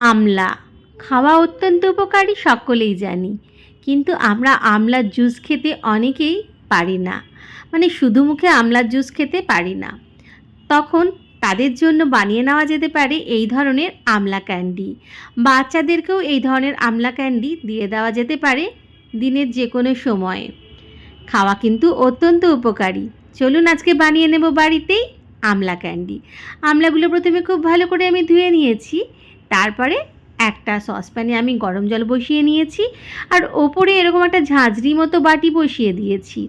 আমলা। খাওয়া অত্যন্ত উপকারী, সকলেই জানি। কিন্তু আমরা আমলার জুস খেতে অনেকেই পারি না। মানে শুধু মুখে আমলার জুস খেতে পারি না। তখন তাদের জন্য বানিয়ে নেওয়া যেতে পারে এই ধরনের আমলা ক্যান্ডি। বাচ্চাদেরকেও এই ধরনের আমলা ক্যান্ডি দিয়ে দেওয়া যেতে পারে দিনের যে কোনো সময়ে। খাওয়া কিন্তু অত্যন্ত উপকারী। চলুন আজকে বানিয়ে নেব বাড়িতেই আমলা ক্যান্ডি। আমলাগুলো প্রথমে খুব ভালো করে আমি ধুয়ে নিয়েছি। তারপরে একটা সসপ্যানে আমি গরম জল বসিয়ে নিয়েছি, আর ওপরে এরকম একটা ঝাঁঝরি মতো বাটি বসিয়ে দিয়েছি।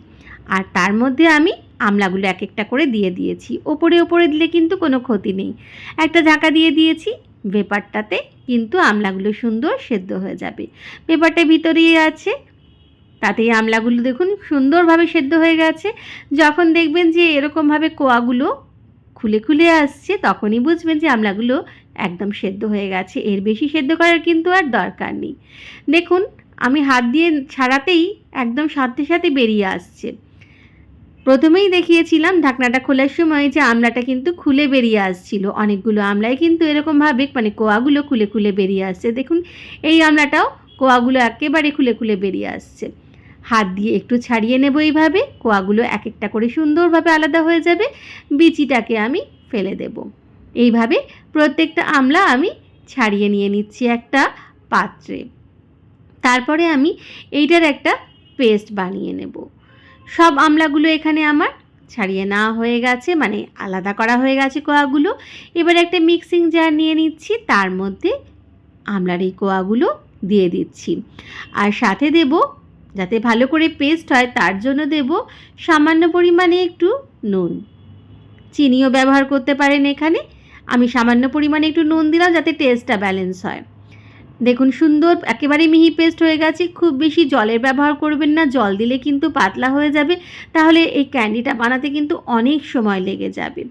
আর তার মধ্যে আমি আমলাগুলো এক একটা করে দিয়ে দিয়েছি। ওপরে ওপরে দিলে কিন্তু কোনো ক্ষতি নেই। একটা ঝাঁকা দিয়ে দিয়েছি ভেপারটাতে কিন্তু আমলাগুলো সুন্দর সেদ্ধ হয়ে যাবে। পেপারটা ভিতরেই আছে তাতেই আমলাগুলো দেখুন সুন্দরভাবে সেদ্ধ হয়ে গেছে। যখন দেখবেন যে এরকমভাবে কোয়াগুলো খুলে খুলে আসছে, তখনই বুঝবেন যে আমলাগুলো একদম সেদ্ধ হয়ে গেছে। এর বেশি সেদ্ধ করার কিন্তু আর দরকার নেই। দেখুন, আমি হাত দিয়ে ছাড়াতেই একদম সাথে সাথে বেরিয়ে আসছে। প্রথমেই দেখিয়েছিলাম ঢাকনাটা খোলার সময় যে আমলাটা কিন্তু খুলে বেরিয়ে আসছিল। অনেকগুলো আমলাই কিন্তু এরকমভাবে মানে কোয়াগুলো খুলে খুলে বেরিয়ে আসছে। দেখুন, এই আমলাটাও কোয়াগুলো একেবারে খুলে খুলে বেরিয়ে আসছে। হাত দিয়ে একটু ছাড়িয়ে নেব এইভাবে। কোয়াগুলো এক একটা করে সুন্দরভাবে আলাদা হয়ে যাবে। বিচিটাকে আমি ফেলে দেব। এইভাবে প্রত্যেকটা আমলা আমি ছাড়িয়ে নিয়ে নিচ্ছি একটা পাত্রে। তারপরে আমি এইটার একটা পেস্ট বানিয়ে নেব। সব আমলাগুলো এখানে আমার ছাড়িয়ে না হয়ে গেছে মানে আলাদা করা হয়ে গেছে কোয়াগুলো। এবার একটা মিক্সিং জার নিয়ে নিচ্ছি, তার মধ্যে আমলার এই কোয়াগুলো দিয়ে দিচ্ছি। আর সাথে দেব, যাতে ভালো করে পেস্ট হয়, তার জন্য দেব সামান্য পরিমাণে একটু নুন। চিনিও ব্যবহার করতে পারেন এখানে। আমি সামান্য পরিমাণে একটু নুন দিলাম যাতে টেস্টটা ব্যালেন্স হয়। দেখুন, সুন্দর, একেবারে মিহি পেস্ট হয়ে গেছে। খুব বেশি জলের ব্যবহার করবেন না। জল দিলে কিন্তু পাতলা হয়ে যাবে। তাহলে এই ক্যান্ডিটা বানাতে কিন্তু অনেক সময় লেগে যাবে।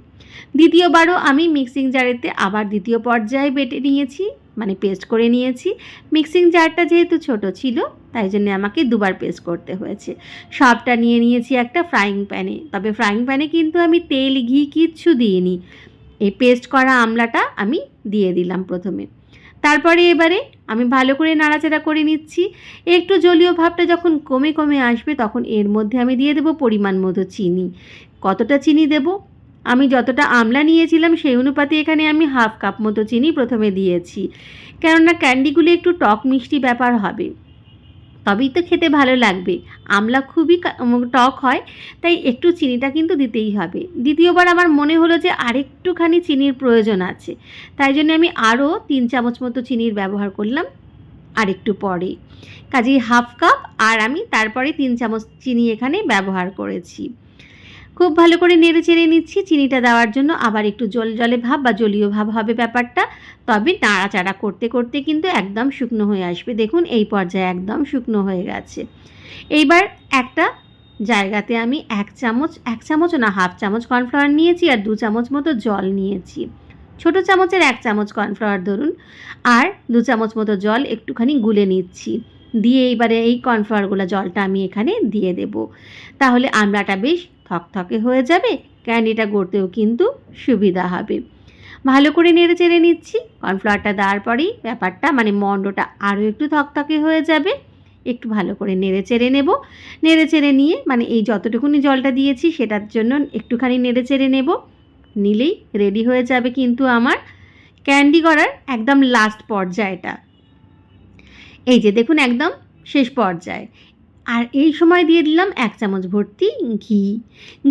দ্বিতীয়বারও আমি মিক্সিং জারেতে আবার দ্বিতীয় পর্যায়ে বেটে নিয়েছি মানে পেস্ট করে নিয়েছি। মিক্সিং জারটা যেহেতু ছোট ছিল, তাই জন্য আমাকে দুবার পেস্ট করতে হয়েছে। সবটা নিয়ে নিয়েছি একটা ফ্রাইং প্যানে তবে ফ্রাইং প্যানে কিন্তু আমি তেল, ঘি কিচ্ছু দিইনি। এই পেস্ট করা আমলাটা আমি দিয়ে দিলাম প্রথমে। তারপরে এবারে আমি ভালো করে নাড়াচাড়া করে নিচ্ছি। একটু জলীয় ভাবটা যখন কমে কমে আসবে তখন এর মধ্যে আমি দিয়ে দেবো পরিমাণ মতো চিনি। কতটা চিনি দেব? আমি যতটা আমলা নিয়েছিলাম সেই অনুপাতে এখানে আমি হাফ কাপ মতো চিনি প্রথমে দিয়েছি। কেননা ক্যান্ডিগুলি একটু টক মিষ্টি ব্যাপার হবে। তবেই তো খেতে ভালো লাগবে। আমলা খুবই টক হয়, তাই একটু চিনিটা কিন্তু দিতেই হবে। দ্বিতীয়বার আমার মনে হলো যে আরেকটুখানি চিনির প্রয়োজন আছে, তাই জন্য আমি আরও তিন চামচ মতো চিনির ব্যবহার করলাম আরেকটু পরে। কাজেই হাফ কাপ আর আমি তারপরে তিন চামচ চিনি এখানে ব্যবহার করেছি। খুব ভালো করে নেড়ে চেড়ে নিচ্ছি। চিনিটা দেওয়ার জন্য আবার একটু জল জলে ভাব বা জলীয় ভাব হবে ব্যাপারটা। তবে নাড়াচাড়া করতে করতে কিন্তু একদম শুকনো হয়ে আসবে। দেখুন, এই পর্যায়ে একদম শুকনো হয়ে গেছে। এইবার একটা জায়গাতে আমি এক চামচ এক চামচ না, হাফ চামচ কর্নফ্লাওয়ার নিয়েছি আর দু চামচ মতো জল নিয়েছি। ছোট চামচের এক চামচ কর্নফ্লাওয়ার ধরুন আর দু চামচ মতো জল একটুখানি গুলে নিচ্ছি। দিয়ে এইবারে এই কর্নফ্লাওয়ারগুলো জলটা আমি এখানে দিয়ে দেব। তাহলে আমড়াটা বেশ থকথকে হয়ে যাবে, ক্যান্ডিটা গড়তেও কিন্তু সুবিধা হবে। ভালো করে নেড়ে চেড়ে নিচ্ছি, কর্নফ্লাওয়ারটা দেওয়ার পরেই ব্যাপারটা মানে মন্ডটা আরও একটু থকথকে হয়ে যাবে। একটু ভালো করে নেড়ে চেড়ে নেব। নেড়ে চেড়ে নিয়ে মানে এই যতটুকুনি জলটা দিয়েছি সেটার জন্য একটুখানি নেড়ে চেড়ে নেব। নিলেই রেডি হয়ে যাবে কিন্তু আমার ক্যান্ডি করার একদম লাস্ট পর্যায়টা। এই যে দেখুন, একদম শেষ পর্যায়ে। আর এই সময় দিয়ে দিলাম এক চামচ ভর্তি ঘি।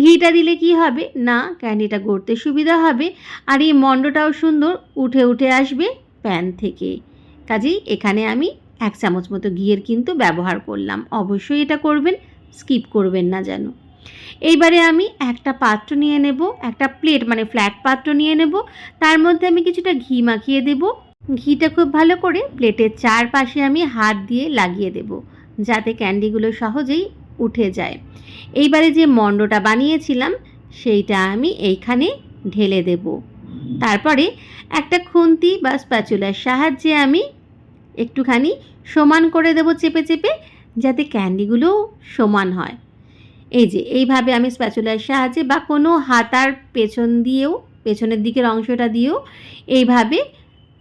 ঘিটা দিলে কি হবে? না, ক্যান্ডিটা গড়তে সুবিধা হবে। আর এই মণ্ডটাও সুন্দর উঠে উঠে আসবে প্যান থেকে। কাজেই এখানে আমি এক চামচ মতো ঘিয়ের কিন্তু ব্যবহার করলাম। অবশ্যই এটা করবেন, স্কিপ করবেন না যেন। এইবারে আমি একটা পাত্র নিয়ে নেব, একটা প্লেট মানে ফ্ল্যাট পাত্র নিয়ে নেব। তার মধ্যে আমি কিছুটা ঘি মাখিয়ে দেব। ঘিটা খুব ভালো করে প্লেটের চারপাশে আমি হাত দিয়ে লাগিয়ে দেবো। যাতে ক্যান্ডিগুলো সহজেই উঠে যায়। এইবারে যে মণ্ডটা বানিয়েছিলাম, সেইটা আমি এইখানে ঢেলে দেব। তারপরে একটা খুন্তি বা স্প্যাচুলার সাহায্যে আমি একটুখানি সমান করে দেব চেপে চেপে, যাতে ক্যান্ডিগুলো সমান হয়। এই যে, এইভাবে আমি স্প্যাচুলার সাহায্যে বা কোনো হাতার পেছন দিয়েও, পেছনের দিকের অংশটা দিয়েও এইভাবে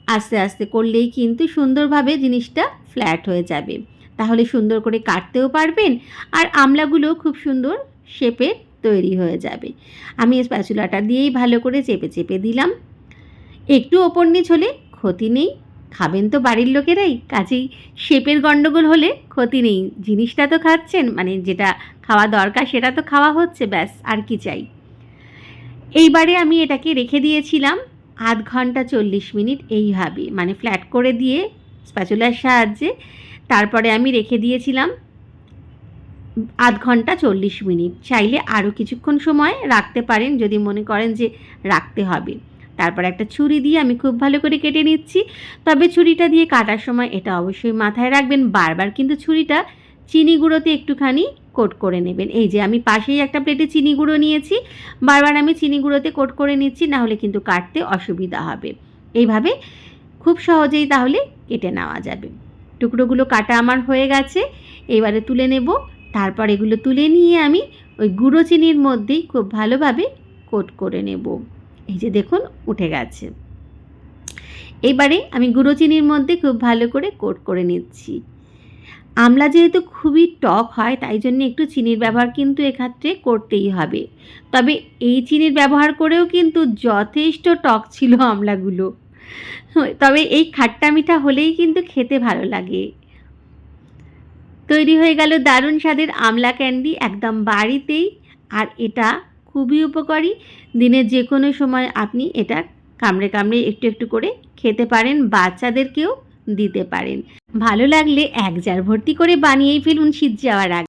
আস্তে আস্তে করলেই কিন্তু সুন্দরভাবে জিনিসটা ফ্ল্যাট হয়ে যাবে। তাহলে সুন্দর করে কাটতেও পারবেন আর আমলাগুলো খুব সুন্দর শেপে তৈরি হয়ে যাবে। আমি স্প্যাচুলাটা দিয়েই ভালো করে চেপে চেপে দিলাম। একটু ওপর নিচ হলে ক্ষতি নেই, খাবেন তো বাড়ির লোকেরাই, কাজেই শেপের গণ্ডগোল হলে ক্ষতি নেই। জিনিসটা তো খাচ্ছেন মানে যেটা খাওয়া দরকার সেটা তো খাওয়া হচ্ছে, ব্যাস, আর কি চাই। এইবারে আমি এটাকে রেখে দিয়েছিলাম আধ ঘণ্টা চল্লিশ মিনিট এইভাবে মানে ফ্ল্যাট করে দিয়ে স্প্যাচুলার সাহায্যে তারপরে আমি রেখে দিয়েছিলাম আধ ঘণ্টা চল্লিশ মিনিট। চাইলে আরও কিছুক্ষণ সময় রাখতে পারেন, যদি মনে করেন যে রাখতে হবে। তারপর একটা ছুরি দিয়ে আমি খুব ভালো করে কেটে নিচ্ছি। তবে ছুরিটা দিয়ে কাটার সময় এটা অবশ্যই মাথায় রাখবেন। বারবার কিন্তু ছুরিটা চিনি গুঁড়োতে একটুখানি কোট করে নেবেন। এই যে আমি পাশেই একটা প্লেটে চিনি গুঁড়ো নিয়েছি। বারবার আমি চিনি গুঁড়োতে কোট করে নিচ্ছি নাহলে কিন্তু কাটতে অসুবিধা হবে। এইভাবে খুব সহজেই তাহলে কেটে নেওয়া যাবে। টুকরোগুলো কাটা আমার হয়ে গেছে, এবারে তুলে নেব। তারপর এগুলো তুলে নিয়ে আমি ওই গুঁড়ো চিনির মধ্যেই খুব ভালোভাবে কোট করে নেব। এই যে দেখুন, উঠে গেছে। এবারে আমি গুঁড়ো চিনির মধ্যে খুব ভালো করে কোট করে নিচ্ছি। আমলা যেহেতু খুবই টক হয়, তাই জন্য একটু চিনির ব্যবহার কিন্তু এক্ষেত্রে করতেই হবে। তবে এই চিনির ব্যবহার করেও কিন্তু যথেষ্ট টক ছিল আমলাগুলো। তবে এই খাট্টা মিঠা হলেই কিন্তু খেতে ভালো লাগে। তৈরি হয়ে গেল দারুণ স্বাদের আমলা ক্যান্ডি একদম বাড়িতেই, আর এটা খুবই উপকারী। দিনের যে কোনো সময় আপনি এটা কামড়ে কামড়ে একটু একটু করে খেতে পারেন, বাচ্চাদেরকেও দিতে পারেন। ভালো লাগলে এক জার ভর্তি করে বানিয়েই ফেলুন শীত যাওয়ার আগে।